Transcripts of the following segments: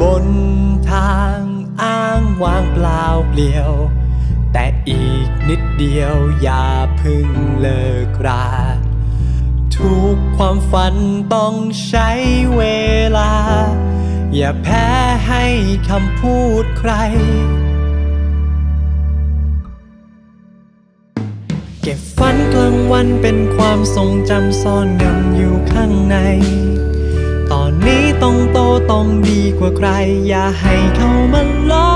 บนทางอ้างว้างเปล่าเปลี่ยว แต่อีกนิดเดียวอย่าพึ่งเลิกรา ทุกความฝันต้องใช้เวลา อย่าแพ้ให้คำพูดใคร เก็บฝันกลางวันเป็นความทรงจำซ่อนงำอยู่ข้างใน ตอนนี้ต้องโตต้องดีกว่าใคร อย่าให้เขามาล้อ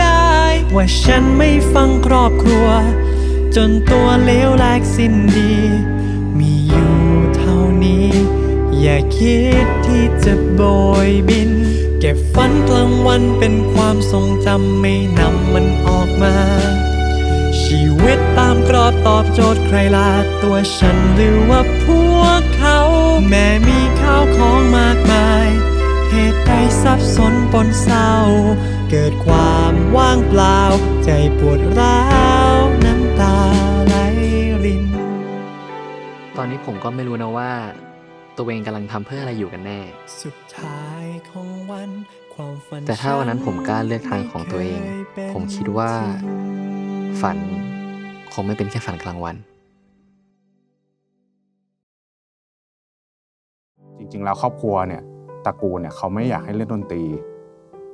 ได้ ว่าฉันไม่ฟังครอบครัว จนตัวเลวแหลกสิ้นดี มีอยู่เท่านี้ อย่าคิดที่จะโบยบิน เก็บฝันกลางวันเป็นความทรงจำไม่นำมันออกมา ชีวิตตามกรอบตอบโจทย์ใครลาตัวฉันหรือว่าพวกเขา แม้มีข้าวของมากมาย เหตุใดสับสนปนเศร้า เกิดความว่างเปล่า ใจปวดร้าวน้ำตาไหลริน ตอนนี้ผมก็ไม่รู้นะว่า ตัวเองกำลังทำเพื่ออะไรอยู่กันแน่ สุดท้ายของวัน ความฝันแต่ถ้าวันนั้นผมกล้าเลือกทางของตัวเองไยเป็นผมคิดว่าจริง ฝันคงไม่เป็นแค่ฝันกลางวัน จริงๆ แล้วครอบครัวเนี่ยตระกูลเนี่ยเขาไม่อยากให้เล่นดนตรี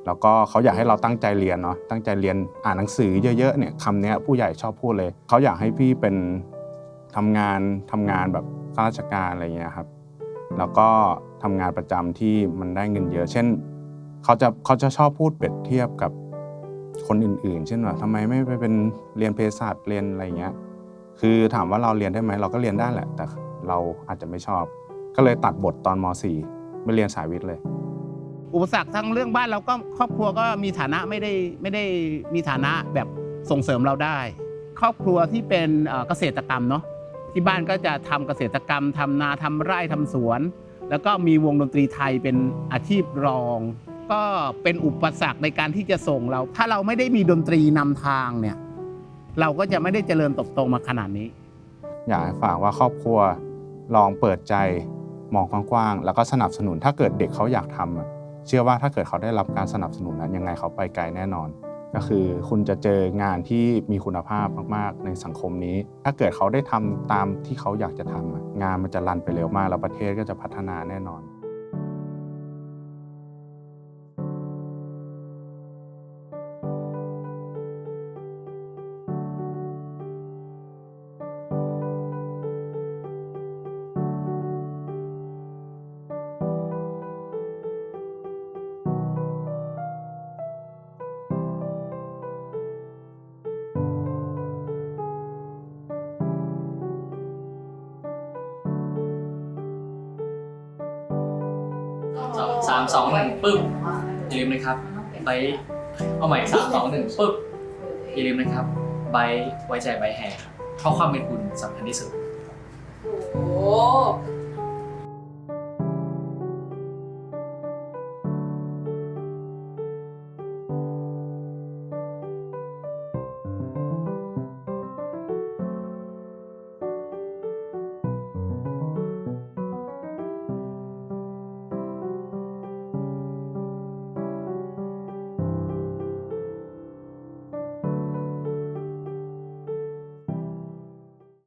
แล้วก็เขาอยากให้เราตั้งใจเรียนเนาะตั้งใจเรียนอ่านหนังสือเยอะๆเนี่ยคำนี้ผู้ใหญ่ชอบพูดเลย เขาอยากให้พี่เป็นทำงานทำงานแบบข้าราชการอะไรเงี้ยครับ แล้วก็ทำงานประจำที่มันได้เงินเยอะ เช่น เขาจะเขาจะชอบพูดเปรียบเทียบกับ คนอื่น ๆ เช่นว่าทำไมไม่ไปเป็นเรียนเภสัชเรียนอะไรเงี้ย คือถามว่าเราเรียนได้ไหมเราก็เรียนได้แหละ แต่เราอาจจะไม่ชอบ ก็เลยตัดบทตอนม .4 ไม่เรียนสายวิทย์เลย อุปสรรคทั้งเรื่องบ้านเราก็ครอบครัวก็มีฐานะไม่ได้ไม่ได้มีฐานะแบบส่งเสริมเราได้ ครอบครัวที่เป็นเอ่อเกษตรกรรมเนาะที่บ้านก็จะทำเกษตรกรรมทำนาทำไร่ทำสวน แล้วก็มีวงดนตรีไทยเป็นอาชีพรอง ก็เป็นอุปสรรคในการที่จะส่งเรา ถ้าเราไม่ได้มีดนตรีนำทางเนี่ย เราก็จะไม่ได้เจริญเติบโตมาขนาดนี้ อยากให้ฝากว่าครอบครัวลองเปิดใจมองกว้างๆแล้วก็สนับสนุนถ้าเกิดเด็กเขาอยากทำเชื่อว่าถ้าเกิดเขาได้รับการสนับสนุนนะยังไงเขาไปไกลแน่นอน ก็คือคุณจะเจองานที่มีคุณภาพมากๆในสังคมนี้ ถ้าเกิดเขาได้ทำตามที่เขาอยากจะทำงานมันจะรันไปเร็วมากแล้วประเทศก็จะพัฒนาแน่นอนามสองหนึ่งปึ๊บอย่าลืมนะครับไบเอาใหม่สามสองหนึ่งปึ๊บอย่าลืมนะครับใบไว้ใจใบแฮร์เพราะความเป็นคุณสำคัญที่สุด โอ้